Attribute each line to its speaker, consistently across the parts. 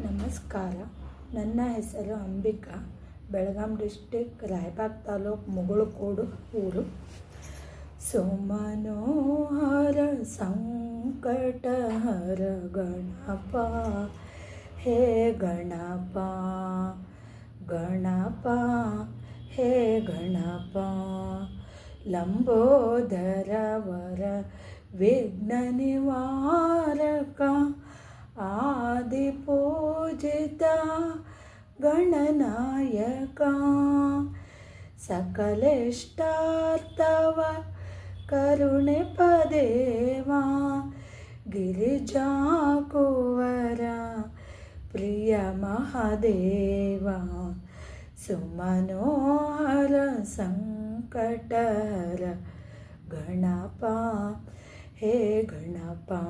Speaker 1: ನಮಸ್ಕಾರ. ನನ್ನ ಹೆಸರು ಅಂಬಿಕಾ. ಬೆಳಗಾಂ ಡಿಸ್ಟಿಕ್ ರಾಯಬಾಗ್ ತಾಲೂಕು ಮುಗುಳುಕೋಡು ಊರು. ಸುಮನೋಹರ ಸಂಕಟಹರ ಗಣಪ. ಹೇ ಗಣಪ. ಗಣಪ. ಹೇ ಗಣಪ. ಲಂಬೋದರವರ ವಿಘ್ನ ನಿವಾರಕ गणनायका। सकलेष्टार्तव करुणे पदे प्रिय महादेवा। सुमनोहर संकटर गणपा हे गणपा।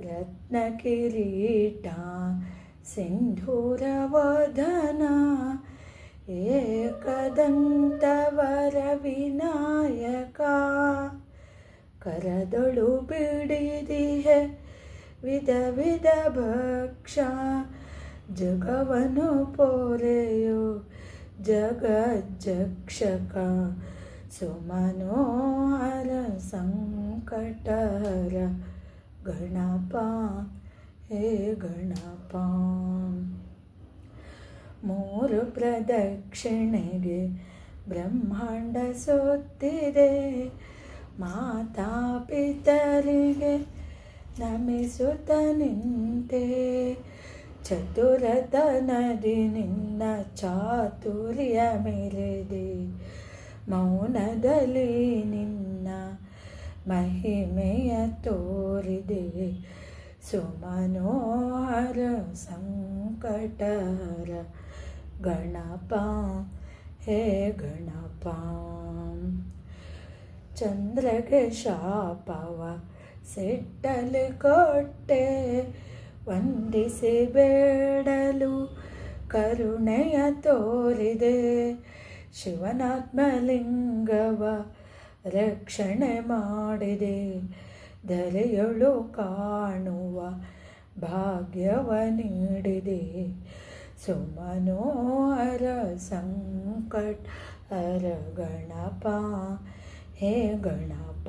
Speaker 1: रत्नकिरीटा ಸಿಂಧೂರವದನ ಏಕದಂತವರ ವಿನಾಯಕ ಕರದೊಳು ಬಿಡಿದಿಹೆ ವಿಧ ವಿಧ ಭಕ್ಷ ಜಗವನು ಪೋರೆಯೋ ಜಗಜ್ಜಕ್ಷಕ ಸುಮನೋಹರ ಸಂಕಟಹರ ಗಣಪ ಹೇ ಗಣಪ. ಮೂರು ಪ್ರದಕ್ಷಿಣೆಗೆ ಬ್ರಹ್ಮಾಂಡ ಸುತ್ತಿದೆ. ಮಾತಾ ಪಿತರಿಗೆ ನಮಿಸುತ್ತ ನಿಂತೆ. ಚತುರತನದಿ ನಿನ್ನ ಚಾತುರ್ಯ ಮೆರೆದೆ. ಮೌನದಲ್ಲಿ ನಿನ್ನ ಮಹಿಮೆಯ ತೋರಿದೆ. ಸುಮನೋಹರ ಸಂಕಟರ ಗಣಪ, ಹೇ ಗಣಪ. ಚಂದ್ರಗೆ ಶಾಪವ ಸಿಟ್ಟಲು ಕೊಟ್ಟೆ, ವಂದಿಸಿ ಬೇಡಲು ಕರುಣೆಯ ತೋರಿದೆ. ಶಿವನಾತ್ಮಲಿಂಗವ ರಕ್ಷಣೆ ಮಾಡಿದೆ. ಧರೆಯೊಳು ಕಾಣುವ ಭಾಗ್ಯವ ನೀಡಿದೆ ಸುಮನೋಹರ ಸಂಕಟ ಹರ ಗಣಪ ಹೇ ಗಣಪ